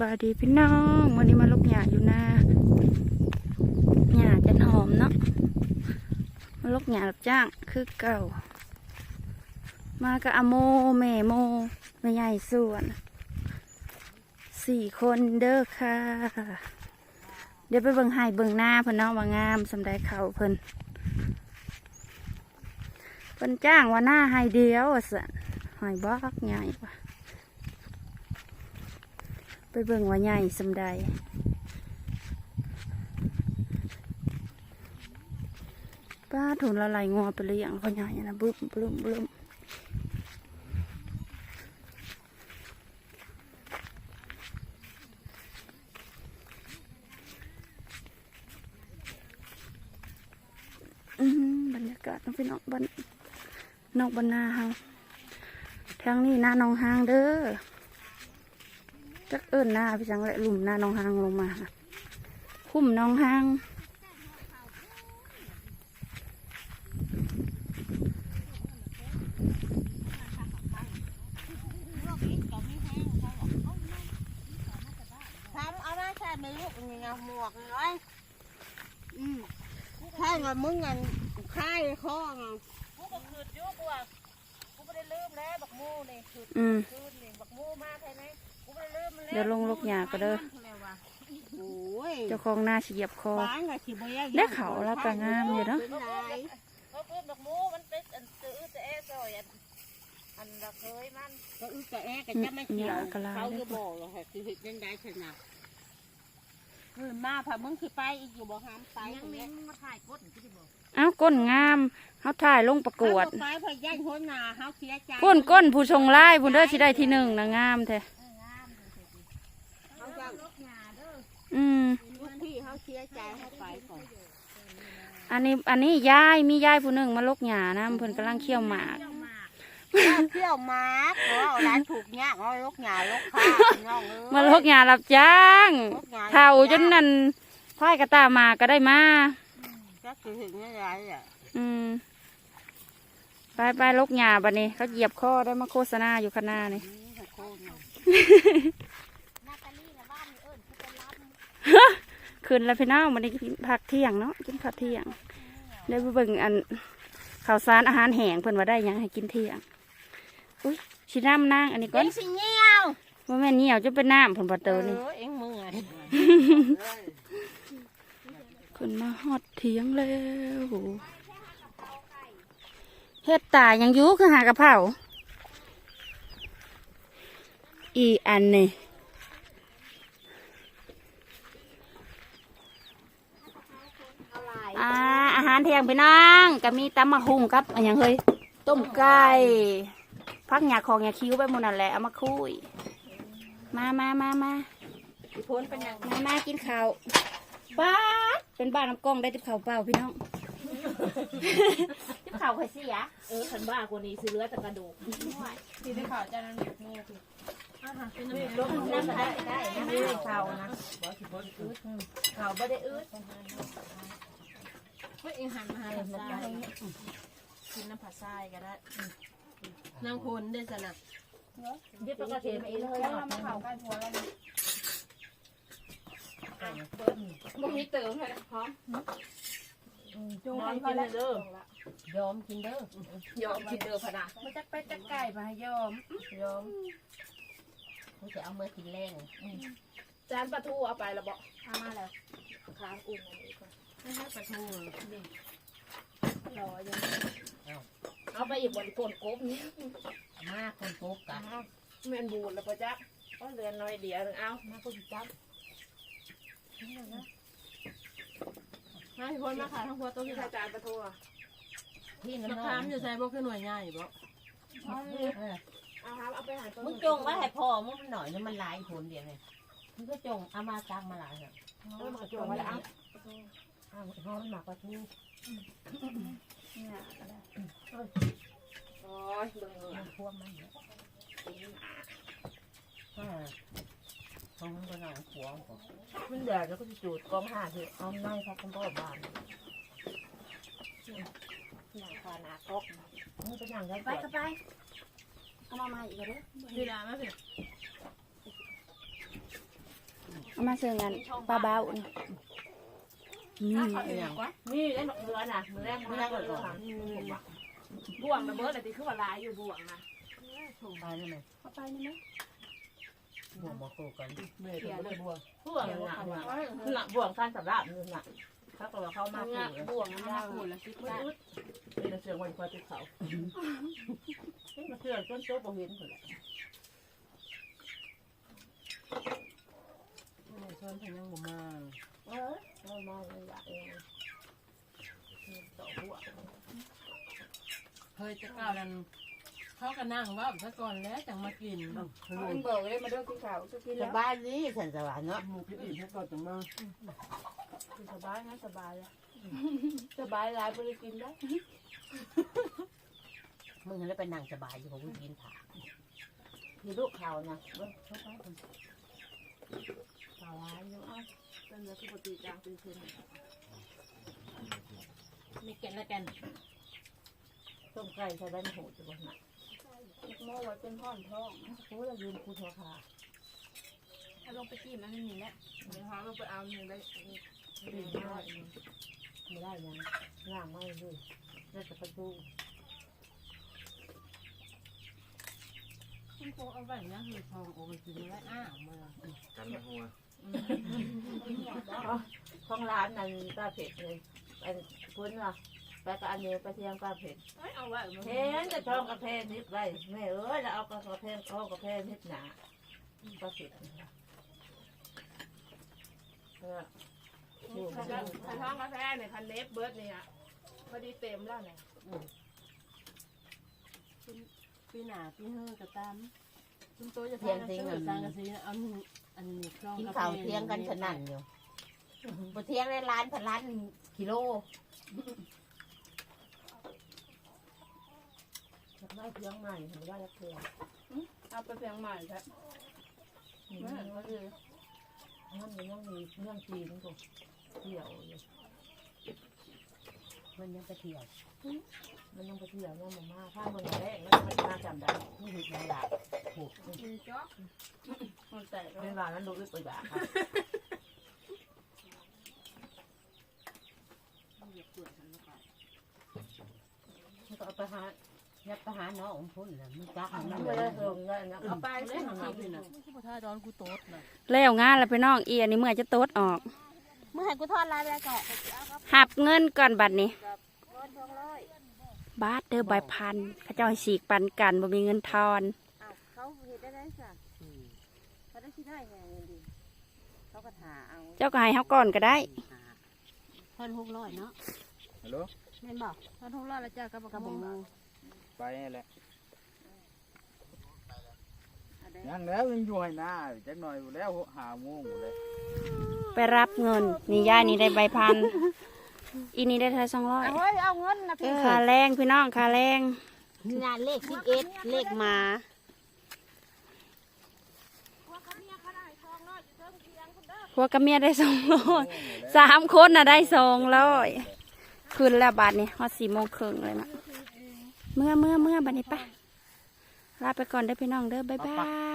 บายดีพี่น้องวันนี้มาลกหญ้าอยู่นาหญ้าจันหอมเนาะมาลกหญ้ารับจ้างคือเก่า มากับอโมแม่โมแม่ใหญ่ส่วนสี่คนเด้อค่ะ เดี๋ยวไปเบิ่งไห้เบิ่งหน้าเพิ่นเนาะว่างามสำได้เขาเพิ่นเพิ่นจ้างว่าหน้าไห้เดียวสันหอยบอกใหญ่ว่ะ ไปเบิ่งว่าใหญ่สำใดป้าถุนละลายงอไปเลยอย่างเขาใหญ่นะบึ้มบึ้มบึ้มอื้อหือบรรยากาศน้องพี่น้องบันนอกบรรนนาเฮาทางนี้หน้าหนองหางเด้อ จักเอิ้นหน้าพี่จังและหลุมหน้าน้องหางลงมาน่ะคุ้มน้องหางทำเอามาใส่ไม่ลูกนี่ไงหมวกน้อยอืมใช่ไงมึงงันค่ายข้อไงกูก็คืดอยู่กูว่ากูไม่ได้ลืมแล้วบักมูนี่คืดอืมคืนนี่บักมูมาใช่ไหม กูไม่ได้ลืมมันแล้วเดี๋ยวลงลกหญ้าก็เด้อโอ้ยเจ้าของหน้าเฉียบคอบ้านกับที่บ่ยได้เขาแล้วก็งามอยู่เนาะเป็นไรเพราะคืนบักมูมันเป็นอันตื้อจะแอ้ซอยอันอันละเคยมันก็อึกกะแอกะจะไม่เกี่ยวเขาจะบอกเลยค่ะคือเห็นยังได้ชนะเออมาพามึงคือไปอีกอยู่บ่ห้ามไปยังตรงมีนี้มาถ่ายกดที่บอกเอ้าก้นงามเขาถ่ายลงประกวดไปพอย่านคนหนาเขาเสียใจก้นก้นผู้ชงไล่ผู้เด้อสิได้ที่หนึ่งนะงามแท้ เขาจะ ลกหญ้าเด้ ออืมลูกพี่เขาเสียใจเขาไปก่อนอันนี้อันนี้ยายมียายผู้หนึ่งมาลกหญ้านะเพิ่นกำลังเคี่ยวหมากเจ้าหมากเที่ยวมาร์กเอาร้านถูกเนี่ยเอาลกหงาลกข้าน้องเอ้ยมาลกหญ้ารับจ้างลกหญ้เท่าจนนั่นพายกระตามาก็ได้มาก็คือถึงนี่ไรอะอืมไปไปลกหญ้าบัดนี้เขาเหยียบคอได้มาโฆษณาอยู่ข้างหน้านี่ คืนแล้วพี่น้องวันนี้กินผักเที่ยงเนาะกินข้าวเที่ยงได้ไปเบิ่งอันข้าวสารอาหารแห้งเพิ่นว่าได้หยังให้กินเที่ยงอุ้ยชิน้ำนางอันนี้ก่อเป็นนสิเงี้ยวว่าแม่นเหนียวจะเป็นน้ำเพิ่นบ่เตอนี่เออเอ็งมึงไงขึ้นมาฮอดเที่ยงแล้วเฮ็ดตายังอยู่คือหากระเพราอีอันนี่อ่าอาหารเที่ยงพี่น้องก็มีตำมะฮุ่งครับอันหยังเฮ้ยต้มไก่พักหยาของหยาคิ้วไปหมดนั่นแหละเอามาคุย มามามามาพ้นเป็นยังมามากินข้าวป้าดเป็นบ้านน้ำกล้องได้ติบข้าวเปล่าพี่น้องติบข้าวไข่เสียเออขันบ้ากว่านี้ซื้อเลือแต่กระดูกที่ได้ข่าวจะนั่นเด็กงูลงน้ำได้ได้นะไม่ได้ข่าวนะข่าวไม่ได้อืดเฮ้ยเอ็งหันมาหาเอเราอมันได้ได้กินน้ำผัดทรายก็ได้นางคนได้สนะเดี๋ยวปกติไม่เลยแล้วมาข่าวกันหัวแล้วบ่มีเติมเลยพร้อมจุงนอนเขากินแล้วเด้อยอมกินเด้อยอมกินเด้อพะนะมันจะไปจะไก่มาให้ยอมยอมกูจะเอาเมื่อกินแรงจานปลาทูเอาไปแล้วบอกเอามาแล้วค้างอุ่นอันนี้ก่อน ไม่ให้ปลาทูรอยังเอาไปอีกบนโคนกบนี่มาคนปุ๊บกันแม่นบูดแล้วปะจ๊ะก็เรือนน้อยเดียวนึงเอามาคนจับมาคนมาขายทั้งพวตัวที่ที่ใส่จานปลาทูอะที่น้ำน้ำอยู่ใส่บ่คือหน่วยง่ายบ่เอาครับเอาไปหาตัวมึงจงไว้ให้พ่อมึงมันหน่อยนี่มันหลายคนเดียวเลยมึงก็จงเอามาตังมาหลายเนี่ยเออมาจงไว้แล้ว เอาห้องมันหมักกระทูโอ้ยเบิ่งเลยมันพวกมันเนี่ยอ่าห้องมันก็น่อยหัวผมมันเดือดแล้วก็จะจูดกองห่าเถอะเอาไม่ครับคุณพ่อบ้านหนังคาหนากอกมึงไปนั่งกันไปเข้าไปเอามาม่อีกแล้วดีดามาสิเอามาเสิร์ฟกันปลาเบาน่น นี่นี่ได้หมดเรือน่ะมือแรกมือแรกก่อนก่อนบ่วงนะเบิร์ดแต่ที่คือว่าลายอยู่บ่วงนะตายได้ไหมเข้าไปนี่ไหมบ่วงมาโคกันเขียนเลยบ่วงบ่วงหนักหนักบ่วงสั้นสำหรับมือหนักถ้าเกิดว่าเข้ามาคู่บ่วงมาวพูดแล้วคิดว่าเป็นเสียงวันควายติดเขามาเชื่อจนโต๊ะบ่เห็นคนละ ชวนพันยังบ่มา เออเรามาเลยละเองต่อบ่วง เฮ้ยจะก้าวนั้นเขาก็นั่งว่าซะก่อนแล้วจังมากินมันเบิกเลยมาด้วยที่เขาสุกี้สแล้วบายดีสันสวรรค์เนาะหมูกินอีกให้ก่อนจังมาสบายนะสบายแล้วสบายลายบริกินได้มึงได้ไปนั่งสบายอยู่ของกูกินถามีลูกเขานะเว้ยเข้าไปสบายอยู่อะเป็นแล้วปกติจางเป็นคืนมีแก่นละกัน ต้มไก่ใส่ใบมะกรูดจะบ่หนักโม่ไว้เป็นพ่อนท้องโอ้ยเรายืนคูเทาคาถ้าลงไปกี้มันไม่มีแล้วเดี๋ยวเขาลงไปเอาหนึ่งได้ไม่ได้ไม่ได้ยังล่างไม่ด้วยน่าจะประตูคุณโคเอาไว้นะคือทองโอ้มันกินไว้อ้าวมากันหัวของร้านนั้นป้าเผ็ดเลยอันคุณล่ะ ไปกับอันนี้ไปเที่ยงป้าเผ็ดเอาไว้เห็นจะทองกาแฟนิดไว้แม่เอ้ยแล้วเอากาแฟเอากาแฟนิดหนาป้าเผ็ดเออถ้าท้องกาแฟเนี่ยคันเล็บเบิร์ดเนี่ยพอดีเต็มแล้วเนี่ยปีหน้าปีเฮือกระตามคุณตัวจะเทียงสิงสร้างกระสีเอาอันนี้ครองกินข้าวเที่ยงกันฉะนั่นอยู่บ่เที่ยงได้ล้านพันล้านกิโล ไม่เที่ยงใหม่ทำได้แล้วเที่ยงเอาไปเพียงใหม่ครับนี่มันก็คือมันยังมีเรื่องจีนกูเที่ยวอยู่มันยังไปเที่ยวมันยังไปเที่ยวยังมามาถ้ามันแรกมันมันมาจำได้ที่หิมันด่าถูกกินจ๊อกมันแตกเป็นว่านั้นดูอึดไปด่าครับมันก็เอาไปหา ยัดไปหาน้องพุ่นน่ะมันจักมันไม่ได้เฮิงเลยนะเอาไปเล่นของมันะผู้ประทานร้อนกูโต๊ดนะแล้วงานแล้วพี่น้องเอียนี่เมื่อจะโต๊ดออกเมื่อไหร่กูทอดลายไปแล้วก็หับเงินก่อนบัดนี้บาทเด้อใบพันเขาเจ้าให้สีกปันกันบ่มีเงินทอนเขาเห็นได้ได้จ้ะเขาได้ที่ได้ไงดีเขาก็ถาเอาเจ้าก็ให้เฮาก่อนก็ได้พันหกร้อยเนาะฮัลโหลแม่นบอกเขาทุกร้อบแล้วจ้ะกับกระบอก ไปนี่แหละยังแล้วยังอยู่ให้หน้าจักหน่อยอยู่แล้วหาโมงหมดเลยไปรับเงิน นี่ย่านี่ได้ใบพัน อีนี่ได้เท่าสองร้อยเฮ้ยเอาเงินนะพี่ค่าแรงพี่น้องค่าแรงงานเลขสิบเอ็ดเลขมาพวกกับเมียได้สองร้อยสามคนน่ะได้สองร้อยคืนแล้วบาทนี่ฮอดสี่โมงครึ่งเลยนะ เมื่อเมื่อเมื่อบันนี้ปะลาไปก่อนเด้อพี่น้องเด้อบ๊ายบาย